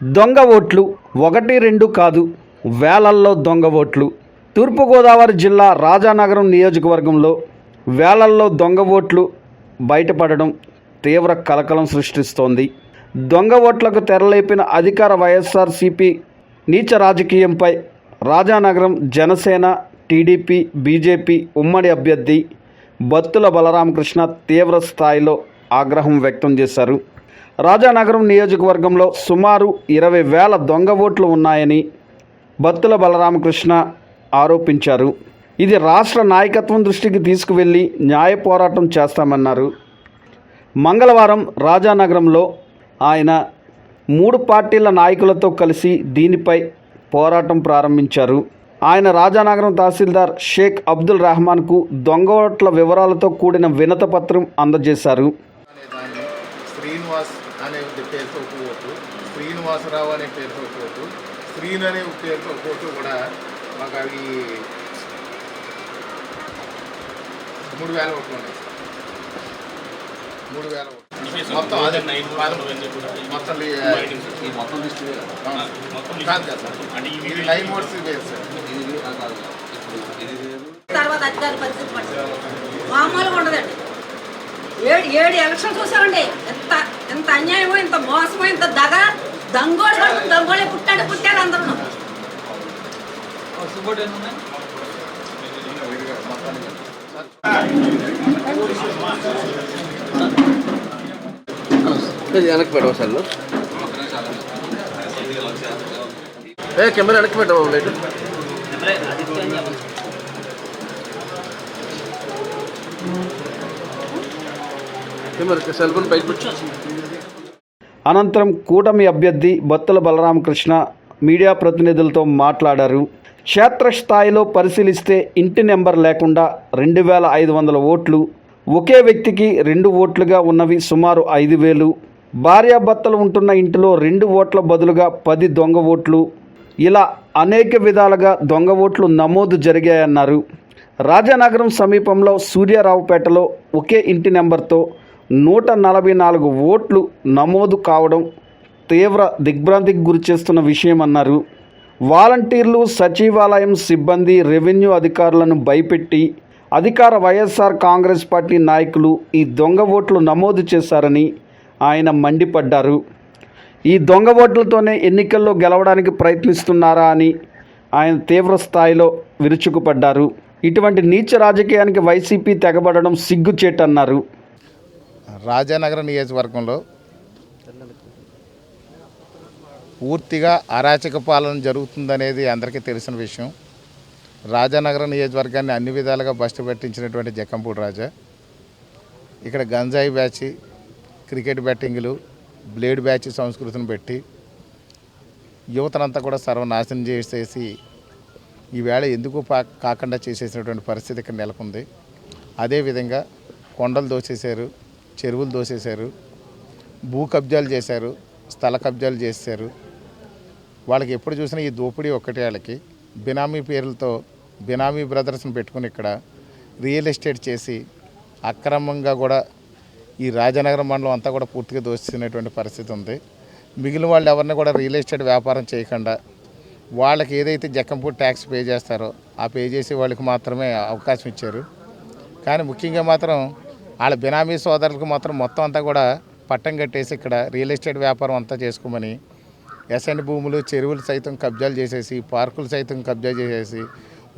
దొంగ ఓట్లు ఒకటి రెండు కాదు వేలల్లో దొంగ ఓట్లు. తూర్పుగోదావరి జిల్లా రాజానగరం నియోజకవర్గంలో వేలల్లో దొంగ ఓట్లు బయటపడడం తీవ్ర కలకలం సృష్టిస్తోంది. దొంగ ఓట్లకు తెరలేపిన అధికార వైఎస్ఆర్సీపీ నీచ రాజకీయంపై రాజానగరం జనసేన టీడీపీ బీజేపీ ఉమ్మడి అభ్యర్థి బత్తుల బలరామకృష్ణ తీవ్ర స్థాయిలో ఆగ్రహం వ్యక్తం చేశారు. రాజానగరం నియోజకవర్గంలో సుమారు ఇరవై వేల దొంగ ఓట్లు ఉన్నాయని బత్తుల బలరామకృష్ణ ఆరోపించారు. ఇది రాష్ట్ర నాయకత్వం దృష్టికి తీసుకువెళ్ళి న్యాయ పోరాటం చేస్తామన్నారు. మంగళవారం రాజానగరంలో ఆయన మూడు పార్టీల నాయకులతో కలిసి దీనిపై పోరాటం ప్రారంభించారు. ఆయన రాజానగరం తహసీల్దార్ షేక్ అబ్దుల్ రెహమాన్కు దొంగ ఓట్ల వివరాలతో కూడిన వినత పత్రం అందజేశారు. శ్రీనివాసరావు అనే పేరుతో ఒక ఓటు శ్రీను అనే పేరుతో ఒక ఓటు కూడా మాకు అవి మూడు వేల ఓట్లు ఉన్నాయి సార్. మూడు వేల మొత్తం మొత్తం మొత్తం లైన్ వేరు. సార్. తర్వాత అధికార పరిస్థితి పట్టి మామూలుగా ఉండదండి. ఏడు ఏడు ఎలక్షన్ చూసామండి. ఎంత ఎంత అన్యాయమో ఇంత మోసమో ఇంత దగ దంగోడు పట్టు దంగోడే పుట్టాడు పుట్టాడు అందరూ వెనక్కి పెట్టవు సార్ ఏ కెమెరా వెనక్కి పెట్టవు లైట్? కెమెరా సెల్ ఫోన్ బయట పెట్టు. అనంతరం కూటమి అభ్యర్థి బత్తుల బలరామకృష్ణ మీడియా ప్రతినిధులతో మాట్లాడారు. క్షేత్రస్థాయిలో పరిశీలిస్తే ఇంటి నెంబర్ లేకుండా రెండు వేల ఐదు వందల ఓట్లు ఒకే వ్యక్తికి రెండు ఓట్లుగా ఉన్నవి సుమారు ఐదు వేలు. భార్యాభర్తలు ఉంటున్న ఇంటిలో రెండు ఓట్ల బదులుగా పది దొంగ ఓట్లు. ఇలా అనేక విధాలుగా దొంగ ఓట్లు నమోదు జరిగాయన్నారు. రాజానగరం సమీపంలో సూర్యారావుపేటలో ఒకే ఇంటి నెంబర్తో నూట నలభై నాలుగు ఓట్లు నమోదు కావడం తీవ్ర దిగ్భ్రాంతికి గురిచేస్తున్న విషయం అన్నారు. వాలంటీర్లు సచివాలయం సిబ్బంది రెవెన్యూ అధికారులను భయపెట్టి అధికార వైఎస్ఆర్ కాంగ్రెస్ పార్టీ నాయకులు ఈ దొంగ ఓట్లు నమోదు చేశారని ఆయన మండిపడ్డారు. ఈ దొంగ ఓట్లతోనే ఎన్నికల్లో గెలవడానికి ప్రయత్నిస్తున్నారా అని ఆయన తీవ్ర స్థాయిలో విరుచుకుపడ్డారు. ఇటువంటి నీచ రాజకీయానికి వైసీపీ తెగబడడం సిగ్గుచేటన్నారు. రాజానగరం నియోజకవర్గంలో పూర్తిగా అరాచక పాలన జరుగుతుందనేది అందరికీ తెలిసిన విషయం. రాజానగరం నియోజకవర్గాన్ని అన్ని విధాలుగా బస్టు పెట్టించినటువంటి జక్కంపూడి రాజా. ఇక్కడ గంజాయి బ్యాచ్ క్రికెట్ బ్యాటింగ్లు బ్లేడ్ బ్యాచ్ సంస్కృతిని పెట్టి యువతనంతా కూడా సర్వనాశనం చేసేసి ఈవేళ ఎందుకు పా కాకుండా చేసేసినటువంటి పరిస్థితి ఇక్కడ నెలకొంది. అదేవిధంగా కొండలు దోచేశారు చెరువులు దోసేశారు భూ కబ్జాలు చేశారు స్థల కబ్జాలు చేశారు. వాళ్ళకి ఎప్పుడు చూసినా ఈ దోపిడీ ఒక్కటే వాళ్ళకి. బినామీ పేర్లతో బినామీ బ్రదర్స్ని పెట్టుకుని ఇక్కడ రియల్ ఎస్టేట్ చేసి అక్రమంగా కూడా ఈ రాజనగరం మండలం అంతా కూడా పూర్తిగా దోచుకునేటువంటి పరిస్థితి ఉంది. మిగిలిన వాళ్ళు ఎవరిని కూడా రియల్ ఎస్టేట్ వ్యాపారం చేయకుండా వాళ్ళకి ఏదైతే జక్కంపూడి ట్యాక్స్ పే చేస్తారో ఆ పే చేసే వాళ్ళకి మాత్రమే అవకాశం ఇచ్చారు. కానీ ముఖ్యంగా మాత్రం వాళ్ళ బినామీ సోదరులకు మాత్రం మొత్తం అంతా కూడా పట్టం కట్టేసి ఇక్కడ రియల్ ఎస్టేట్ వ్యాపారం అంతా చేసుకోమని ఎస్ఎండ్ భూములు చెరువులు సైతం కబ్జాలు చేసేసి పార్కులు సైతం కబ్జా చేసేసి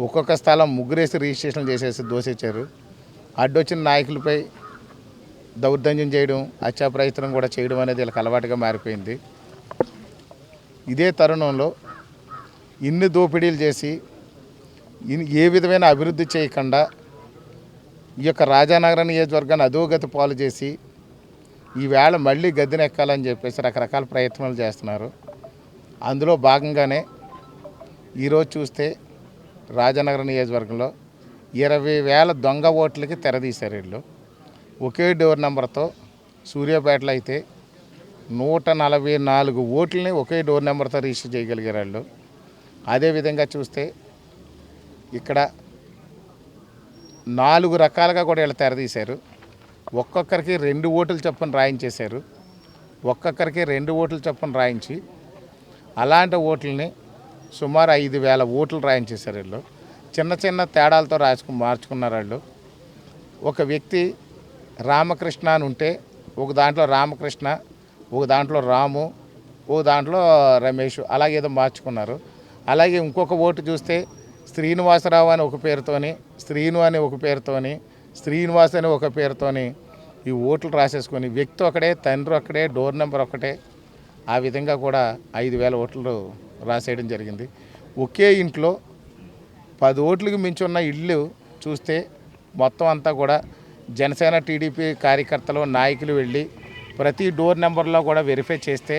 ఒక్కొక్క స్థలం ముగ్గురేసి రిజిస్ట్రేషన్ చేసేసి దోసేశారు అడ్డొచ్చిన నాయకులపై దౌర్జన్యం చేయడం హత్యా ప్రయత్నం కూడా చేయడం అనేది వీళ్ళకి అలవాటుగా మారిపోయింది. ఇదే తరుణంలో ఇన్ని దోపిడీలు చేసి ఏ విధమైన అభివృద్ధి చేయకుండా ఈ యొక్క రాజానగర నియోజకవర్గాన్ని అధోగతి పాలు చేసి ఈవేళ మళ్ళీ గద్దెనెక్కాలని చెప్పేసి రకరకాల ప్రయత్నాలు చేస్తున్నారు. అందులో భాగంగానే ఈరోజు చూస్తే రాజానగర నియోజకవర్గంలో ఇరవై వేల దొంగ ఓట్లకి తెరదీశారు వీళ్ళు. ఒకే డోర్ నెంబర్తో సూర్యాపేటలో అయితే నూట నలభై నాలుగు ఓట్లని ఒకే డోర్ నెంబర్తో రిజిస్టర్ చేయగలిగారు వాళ్ళు. అదేవిధంగా చూస్తే ఇక్కడ నాలుగు రకాలుగా కూడా వీళ్ళు తెరదీశారు ఒక్కొక్కరికి రెండు ఓటులు చొప్పున రాయించేశారు. ఒక్కొక్కరికి రెండు ఓట్లు చొప్పున రాయించి అలాంటి ఓట్లని సుమారు ఐదు వేల ఓట్లు రాయించేశారు వీళ్ళు. చిన్న చిన్న తేడాలతో రాసుకు మార్చుకున్నారు వాళ్ళు. ఒక వ్యక్తి రామకృష్ణ అని ఉంటే ఒక దాంట్లో రామకృష్ణ ఒక దాంట్లో రాము ఒక దాంట్లో రమేష్ అలాగే ఏదో మార్చుకున్నారు. అలాగే ఇంకొక ఓటు చూస్తే శ్రీనివాసరావు అని ఒక పేరుతోని శ్రీను అని ఒక పేరుతోని శ్రీనివాస్ అని ఒక పేరుతోని ఈ ఓట్లు రాసేసుకొని వ్యక్తి ఒకడే తండ్రి ఒక్కడే డోర్ నెంబర్ ఒకటే ఆ విధంగా కూడా ఐదు వేల ఓట్లు రాసేయడం జరిగింది. ఒకే ఇంట్లో పది ఓట్లకు మించి ఉన్న ఇళ్ళు చూస్తే మొత్తం అంతా కూడా జనసేన టీడీపీ కార్యకర్తలు నాయకులు వెళ్ళి ప్రతి డోర్ నెంబర్లో కూడా వెరిఫై చేస్తే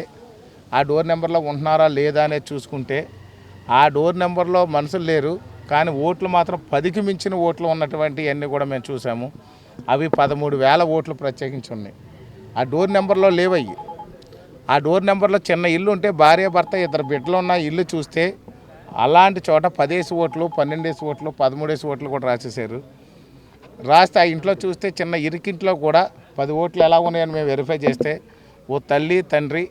ఆ డోర్ నెంబర్లో ఉంటున్నారా లేదా అనేది చూసుకుంటే ఆ డోర్ నెంబర్లో మనుషులు లేరు కానీ ఓట్లు మాత్రం పదికి మించిన ఓట్లు ఉన్నటువంటి అన్నీ కూడా మేము చూసాము. అవి పదమూడు వేల ఓట్లు ప్రత్యేకించి ఉన్నాయి. ఆ డోర్ నెంబర్లో లేవయ్యి. ఆ డోర్ నెంబర్లో చిన్న ఇల్లు ఉంటే భార్య భర్త ఇద్దరు బిడ్డలు ఉన్న ఇల్లు చూస్తే అలాంటి చోట పదేసి ఓట్లు పన్నెండేసి ఓట్లు పదమూడేసి ఓట్లు కూడా రాసేసారు రాస్తే ఆ ఇంట్లో చూస్తే చిన్న ఇరికింట్లో కూడా పది ఓట్లు ఎలా ఉన్నాయని మేము వెరిఫై చేస్తే ఓ తల్లి తండ్రి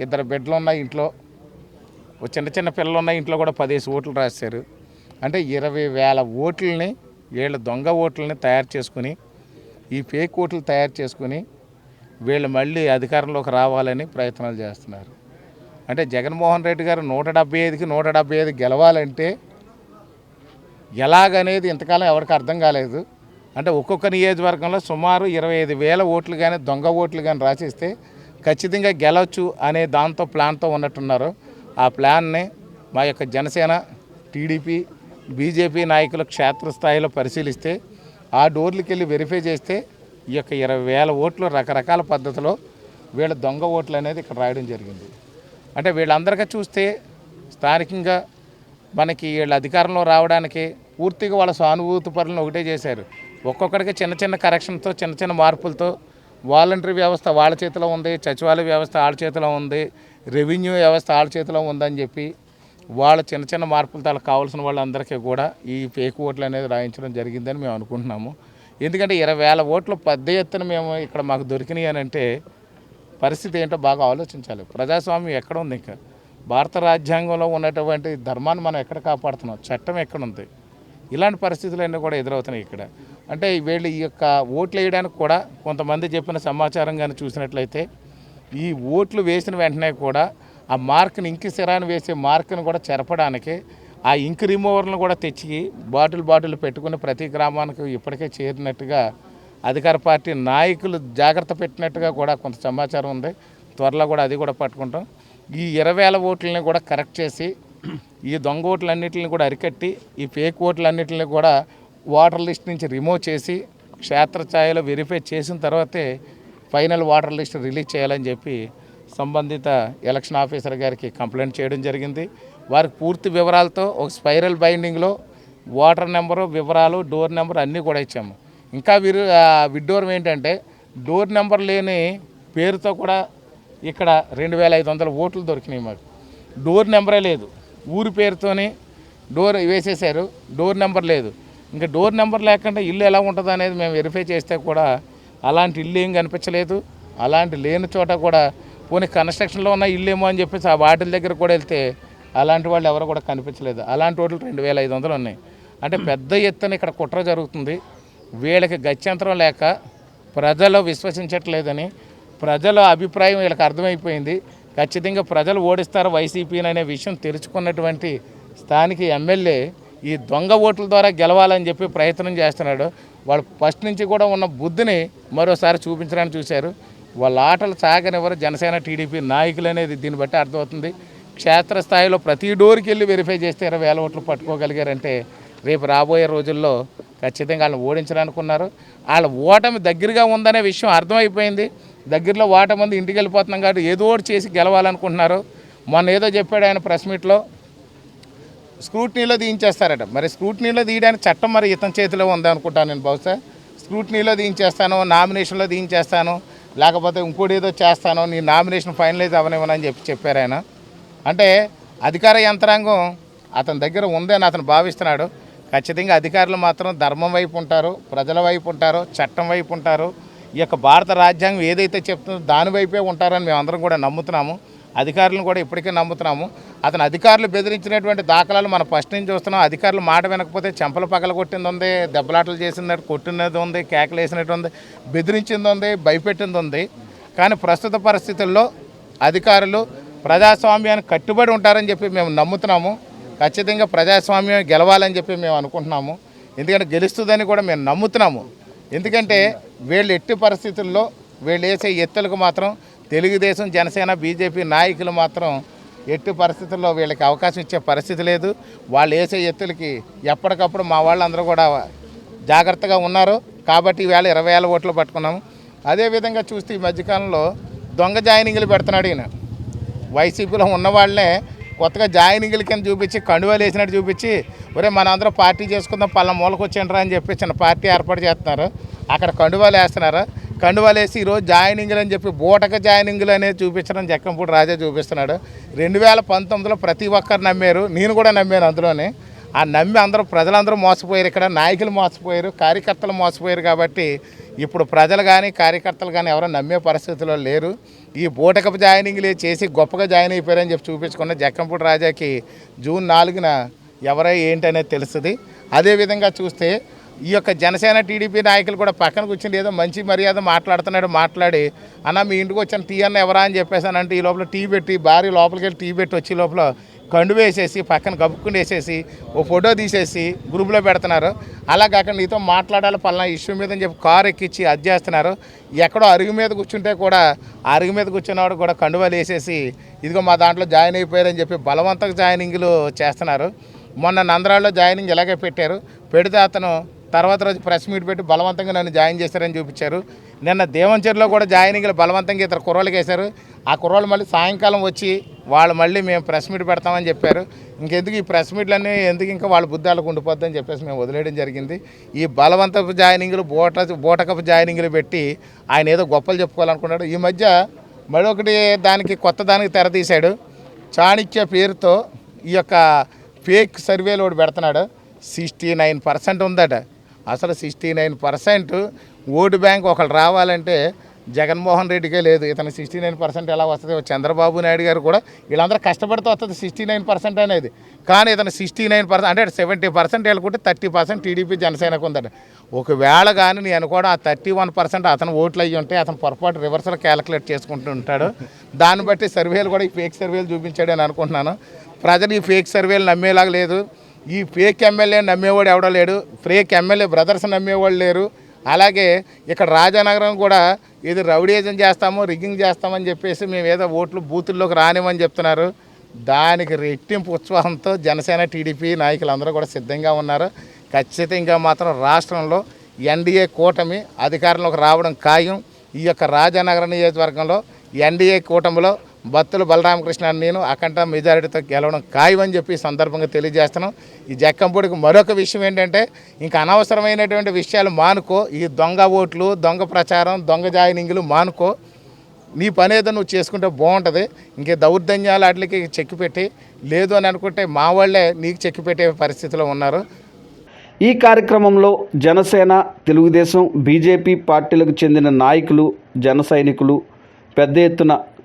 ఇద్దరు బిడ్డలు ఉన్న ఇంట్లో చిన్న చిన్న పిల్లలు ఉన్న ఇంట్లో కూడా పదేసి ఓట్లు రాశారు. అంటే ఇరవై వేల ఓట్లని వీళ్ళ దొంగ ఓట్లని తయారు చేసుకుని ఈ ఫేక్ ఓట్లు తయారు చేసుకుని వీళ్ళు మళ్ళీ అధికారంలోకి రావాలని ప్రయత్నాలు చేస్తున్నారు. అంటే జగన్మోహన్ రెడ్డి గారు నూట డెబ్బై ఐదుకి నూట డెబ్బై ఐదు గెలవాలంటే ఎలాగనేది ఇంతకాలం ఎవరికి అర్థం కాలేదు. అంటే ఒక్కొక్క నియోజకవర్గంలో సుమారు ఇరవై ఐదు వేల ఓట్లు కానీ దొంగ ఓట్లు కానీ రాసిస్తే ఖచ్చితంగా గెలవచ్చు అనే దాంతో ప్లాన్తో ఉన్నట్టున్నారు. ఆ ప్లాన్ని మా యొక్క జనసేన టీడీపీ బీజేపీ నాయకులు క్షేత్రస్థాయిలో పరిశీలిస్తే ఆ డోర్లకి వెళ్ళి వెరిఫై చేస్తే ఈ యొక్క ఇరవై వేల ఓట్లు రకరకాల పద్ధతిలో వీళ్ళ దొంగ ఓట్లు అనేది ఇక్కడ రాయడం జరిగింది. అంటే వీళ్ళందరికీ చూస్తే స్థానికంగా మనకి వీళ్ళ అధికారంలో రావడానికి పూర్తిగా వాళ్ళ సానుభూతి పనులను ఒకటే చేశారు. ఒక్కొక్కడికి చిన్న చిన్న కరెక్షన్తో చిన్న చిన్న మార్పులతో వాలంటరీ వ్యవస్థ వాళ్ళ చేతిలో ఉంది సచివాలయ వ్యవస్థ వాళ్ళ చేతిలో ఉంది రెవెన్యూ వ్యవస్థ వాళ్ళ చేతిలో ఉందని చెప్పి వాళ్ళ చిన్న చిన్న మార్పులు వాళ్ళకి కావాల్సిన వాళ్ళందరికీ కూడా ఈ ఫేక్ ఓట్లు అనేది రాయించడం జరిగిందని మేము అనుకుంటున్నాము. ఎందుకంటే ఇరవై వేల ఓట్లు పెద్ద ఎత్తున మేము ఇక్కడ మాకు దొరికినాయి అని అంటే పరిస్థితి ఏంటో బాగా ఆలోచించాలి. ప్రజాస్వామ్యం ఎక్కడ ఉంది ఇంకా? భారత రాజ్యాంగంలో ఉన్నటువంటి ధర్మాన్ని మనం ఎక్కడ కాపాడుతున్నాం? చట్టం ఎక్కడ ఉంది? ఇలాంటి పరిస్థితులన్నీ కూడా ఎదురవుతున్నాయి ఇక్కడ. అంటే వీళ్ళు ఈ యొక్క ఓట్లు వేయడానికి కూడా కొంతమంది చెప్పిన సమాచారం కానీ చూసినట్లయితే ఈ ఓట్లు వేసిన వెంటనే కూడా ఆ మార్క్ని ఇంకి సిరాన్ని వేసే మార్క్ని కూడా చెరపడానికి ఆ ఇంక్ రిమూవర్లను కూడా తెచ్చి బాటిల్ బాటిల్ పెట్టుకుని ప్రతి గ్రామానికి ఇప్పటికే చేరినట్టుగా అధికార పార్టీ నాయకులు జాగ్రత్త పెట్టినట్టుగా కూడా కొంత సమాచారం ఉంది. త్వరలో కూడా అది కూడా పట్టుకుంటాం. ఈ ఇరవై వేల ఓట్లని కూడా కరెక్ట్ చేసి ఈ దొంగ ఓట్లన్నిటిని కూడా అరికట్టి ఈ ఫేక్ ఓట్లన్నిటిని కూడా ఓటర్ లిస్ట్ నుంచి రిమూవ్ చేసి క్షేత్రస్థాయిలో వెరిఫై చేసిన తర్వాతే ఫైనల్ ఓటర్ లిస్ట్ రిలీజ్ చేయాలని చెప్పి సంబంధిత ఎలక్షన్ ఆఫీసర్ గారికి కంప్లైంట్ చేయడం జరిగింది. వారికి పూర్తి వివరాలతో ఒక స్పైరల్ బైండింగ్లో ఓటర్ నెంబరు వివరాలు డోర్ నెంబర్ అన్నీ కూడా ఇచ్చాము. ఇంకా వీరు ఆ, విడ్డూరం ఏంటంటే డోర్ నెంబర్ లేని పేరుతో కూడా ఇక్కడ రెండు వేల ఐదు వందల ఓట్లు దొరికినాయి మాకు. డోర్ నెంబరే లేదు. ఊరి పేరుతోనే డోర్ వేసేసారు డోర్ నెంబర్ లేదు. ఇంకా డోర్ నెంబర్ లేకుండా ఇల్లు ఎలా ఉంటుంది అనేది మేము వెరిఫై చేస్తే కూడా అలాంటి ఇల్లు ఏం కనిపించలేదు. అలాంటి లేని చోట కూడా పోనీ కన్స్ట్రక్షన్లో ఉన్న ఇల్లు ఏమో అని చెప్పేసి ఆ వాటిల దగ్గర కూడా వెళ్తే అలాంటి వాళ్ళు ఎవరు కూడా కనిపించలేదు. అలాంటి ఓట్లు రెండు వేల ఐదు వందలు ఉన్నాయి. అంటే పెద్ద ఎత్తున ఇక్కడ కుట్ర జరుగుతుంది. వీళ్ళకి గత్యంతరం లేక ప్రజలు విశ్వసించట్లేదని ప్రజల అభిప్రాయం వీళ్ళకి అర్థమైపోయింది. ఖచ్చితంగా ప్రజలు ఓడిస్తారు వైసీపీని అనే విషయం తెలుసుకున్నటువంటి స్థానిక ఎమ్మెల్యే ఈ దొంగ ఓట్ల ద్వారా గెలవాలని చెప్పి ప్రయత్నం చేస్తున్నాడు. వాళ్ళు ఫస్ట్ నుంచి కూడా ఉన్న బుద్ధిని మరోసారి చూపించడానికి చూశారు. వాళ్ళ ఆటలు సాగనివ్వరు. జనసేన టీడీపీ నాయకులు అనేది దీన్ని బట్టి అర్థమవుతుంది. క్షేత్రస్థాయిలో ప్రతి డోర్కి వెళ్ళి వెరిఫై చేస్తే ఇరవై వేల ఓట్లు పట్టుకోగలిగారంటే రేపు రాబోయే రోజుల్లో ఖచ్చితంగా వాళ్ళని ఓడించాలనుకున్నారు. వాళ్ళ ఓటమి దగ్గరగా ఉందనే విషయం అర్థమైపోయింది. దగ్గరలో ఓటమి ఉంది ఇంటికి వెళ్ళిపోతున్నాం కాబట్టి ఏదో ఒకటి చేసి గెలవాలనుకుంటున్నారు. మొన్న ఏదో చెప్పాడు ఆయన ప్రెస్ మీట్లో స్క్రూట్నీలో దించేస్తారట మరి స్క్రూట్నీలో తీయడానికి చట్టం మరి ఇతని చేతిలో ఉంది అనుకుంటాను నేను బహుశా. స్క్రూట్నీలో దించేస్తాను నామినేషన్లో దించేస్తాను లేకపోతే ఇంకోటి ఏదో చేస్తాను నీ నామినేషన్ ఫైనలైజ్ అవ్వనివ్వనని చెప్పి చెప్పారు ఆయన. అంటే అధికార యంత్రాంగం అతని దగ్గర ఉందని అతను భావిస్తున్నాడు. ఖచ్చితంగా అధికారులు మాత్రం ధర్మం వైపు ఉంటారు ప్రజల వైపు ఉంటారు చట్టం వైపు ఉంటారు. ఈ యొక్క భారత రాజ్యాంగం ఏదైతే చెప్తుందో దాని వైపే ఉంటారని మేము అందరం కూడా నమ్ముతున్నాము. అధికారులను కూడా ఇప్పటికే నమ్ముతున్నాము. అతను అధికారులు బెదిరించినటువంటి దాఖలాలు మనం ఫస్ట్ నుంచి చూస్తున్నాం. అధికారులు మాట వినకపోతే చెంపలు పగల కొట్టింది ఉంది దెబ్బలాటలు చేసినట్టు కొట్టినది ఉంది కేకలు వేసినట్టు ఉంది బెదిరించింది ఉంది భయపెట్టింది ఉంది కానీ ప్రస్తుత పరిస్థితుల్లో అధికారులు ప్రజాస్వామ్యానికి కట్టుబడి ఉంటారని చెప్పి మేము నమ్ముతున్నాము. ఖచ్చితంగా ప్రజాస్వామ్యం గెలవాలని చెప్పి మేము అనుకుంటున్నాము. ఎందుకంటే గెలుస్తుందని కూడా మేము నమ్ముతున్నాము. ఎందుకంటే వీళ్ళు ఎట్టి పరిస్థితుల్లో వీళ్ళు వేసే ఎత్తులకు మాత్రం తెలుగుదేశం జనసేన బీజేపీ నాయకులు మాత్రం ఎట్టి పరిస్థితుల్లో వీళ్ళకి అవకాశం ఇచ్చే పరిస్థితి లేదు. వాళ్ళు వేసే ఎత్తులకి ఎప్పటికప్పుడు మా వాళ్ళందరూ కూడా జాగ్రత్తగా ఉన్నారు. కాబట్టి ఈవేళ ఇరవై వేల ఓట్లు పట్టుకున్నాము. అదేవిధంగా చూస్తే ఈ మధ్యకాలంలో దొంగ జాయినింగ్లు పెడుతున్నాడు ఈయన. వైసీపీలో ఉన్నవాళ్ళనే కొత్తగా జాయినింగ్ల కింద చూపించి కండువాలు వేసినట్టు చూపించి ఒరే మనందరం పార్టీ చేసుకుందాం పళ్ళ మూలకొచ్చిండ్రా అని చెప్పి చిన్న పార్టీ ఏర్పాటు చేస్తున్నారు. అక్కడ కండువాలు వేస్తున్నారు. కండువాలేసి ఈరోజు జాయినింగ్లు అని చెప్పి బూటక జాయినింగ్లు అనేది చూపించడం జక్కంపూడి రాజా చూపిస్తున్నాడు. రెండు వేల పంతొమ్మిదిలో ప్రతి ఒక్కరు నమ్మారు. నేను కూడా నమ్మాను అందులోనే. ఆ నమ్మి అందరూ ప్రజలందరూ మోసపోయారు ఇక్కడ. నాయకులు మోసపోయారు. కార్యకర్తలు మోసపోయారు కాబట్టి ఇప్పుడు ప్రజలు కానీ కార్యకర్తలు కానీ ఎవరో నమ్మే పరిస్థితిలో లేరు. ఈ బూటకపు జాయినింగ్లు చేసి గొప్పగా జాయిన్ అయిపోయారని చెప్పి చూపించుకున్న జక్కంపూడి రాజాకి జూన్ నాలుగున ఎవరై ఏంటి అనేది తెలుస్తుంది. అదేవిధంగా చూస్తే ఈ యొక్క జనసేన టీడీపీ నాయకులు కూడా పక్కన కూర్చుని ఏదో మంచి మర్యాద మాట్లాడుతున్నాడు మాట్లాడి అన్న మీ ఇంటికి వచ్చిన టీ అన్న ఎవరా? అని చెప్పేసానంటే ఈ లోపల టీ పెట్టి భార్య లోపలికి వెళ్ళి టీ పెట్టి వచ్చి లోపల కండు వేసేసి పక్కన కప్పుకుని వేసేసి ఓ ఫోటో తీసేసి గ్రూప్లో పెడుతున్నారు. అలా కాక నీతో మాట్లాడాలి పలానా ఇష్యూ మీద అని చెప్పి కారు ఎక్కించి అది చేస్తున్నారు. ఎక్కడో అరుగు మీద కూర్చుంటే కూడా అరుగు మీద కూర్చున్నవాడు కూడా కండువాలు వేసేసి ఇదిగో మా దాంట్లో జాయిన్ అయిపోయారని చెప్పి బలవంతకు జాయినింగ్లు చేస్తున్నారు. మొన్న నందరాల్లో జాయినింగ్ ఇలాగే పెట్టారు. పెడితే అతను తర్వాత రోజు ప్రెస్ మీట్ పెట్టి బలవంతంగా నన్ను జాయిన్ చేశారని చూపించారు. నిన్న దేవంచర్లో కూడా జాయినింగ్లు బలవంతంగా ఇతర కుర్రోళ్ళకి వేశారు. ఆ కుర్రోళ్ళు మళ్ళీ సాయంకాలం వచ్చి వాళ్ళు మళ్ళీ మేము ప్రెస్ మీట్ పెడతామని చెప్పారు. ఇంకెందుకు ఈ ప్రెస్ మీట్లన్నీ ఎందుకు ఇంకా వాళ్ళ బుద్ధి ఉండిపోద్దని చెప్పేసి మేము వదిలేయడం జరిగింది. ఈ బలవంతపు జాయినింగ్లు బోట బోటకపు జాయినింగ్లు పెట్టి ఆయన ఏదో గొప్పలు చెప్పుకోవాలనుకున్నాడు. ఈ మధ్య మరొకటి దానికి కొత్త దానికి తెరతీశాడు చాణిక్య పేరుతో ఈ యొక్క ఫేక్ సర్వేలు ఒకటి పెడుతున్నాడు. సిక్స్టీ నైన్ పర్సెంట్ ఉందట. అసలు sixty nine percent vote bank ఒకళ్ళు రావాలంటే జగన్మోహన్ రెడ్డికే లేదు. ఇతను సిక్స్టీ నైన్ పర్సెంట్ ఎలా వస్తుంది? చంద్రబాబు నాయుడు గారు కూడా వీళ్ళందరూ కష్టపడితే వస్తుంది సిక్స్టీ నైన్ పర్సెంట్ అనేది. కానీ ఇతను సిక్స్టీ నైన్ పర్సెంట్ అంటే సెవెంటీ పర్సెంట్ వెళ్ళకుంటే థర్టీ పర్సెంట్ టీడీపీ జనసేనకు ఉందట. ఒకవేళ కానీ నేను కూడా ఆ థర్టీ వన్ పర్సెంట్ అతను ఓట్లు అయ్యి ఉంటే అతను పొరపాటు రివర్సల్ క్యాలిక్యులేట్ చేసుకుంటూ ఉంటాడు. దాన్ని బట్టి సర్వేలు కూడా ఈ ఫేక్ సర్వేలు చూపించాడు అని అనుకుంటున్నాను. ప్రజలు ఈ ఫేక్ సర్వేలు నమ్మేలాగా లేదు. ఈ ఫేక్ ఎమ్మెల్యే నమ్మేవాడు ఎవడో లేడు. ఫేక్ ఎమ్మెల్యే బ్రదర్స్ నమ్మేవాళ్ళు లేరు. అలాగే ఇక్కడ రాజానగరం కూడా ఇది రౌడీజం చేస్తాము రిగ్గింగ్ చేస్తామని చెప్పేసి మేము ఏదో ఓట్లు బూతుల్లోకి రానిమని చెప్తున్నారు. దానికి రెట్టింపు ఉత్సాహంతో జనసేన టీడీపీ నాయకులు అందరూ కూడా సిద్ధంగా ఉన్నారు. ఖచ్చితంగా మాత్రం రాష్ట్రంలో ఎన్డీఏ కూటమి అధికారంలోకి రావడం ఖాయం. ఈ యొక్క రాజానగర నియోజకవర్గంలో ఎన్డీఏ కూటమిలో భక్తులు బలరామకృష్ణ నేను అఖండ మెజారిటీతో గెలవడం ఖాయమని చెప్పి సందర్భంగా తెలియజేస్తున్నాం. ఈ జక్కంపూడికి మరొక విషయం ఏంటంటే ఇంకా అనవసరమైనటువంటి విషయాలు మానుకో. ఈ దొంగ ఓట్లు దొంగ ప్రచారం దొంగ జాయినింగ్లు మానుకో. నీ పని ఏదో నువ్వు చేసుకుంటే బాగుంటుంది. ఇంకే దౌర్జన్యాలు వాటికి చెక్కి పెట్టి లేదు అని అనుకుంటే మా వాళ్ళే నీకు చెక్కి పెట్టే పరిస్థితిలో ఉన్నారు. ఈ కార్యక్రమంలో జనసేన తెలుగుదేశం బీజేపీ పార్టీలకు చెందిన నాయకులు జన పెద్ద ఎత్తున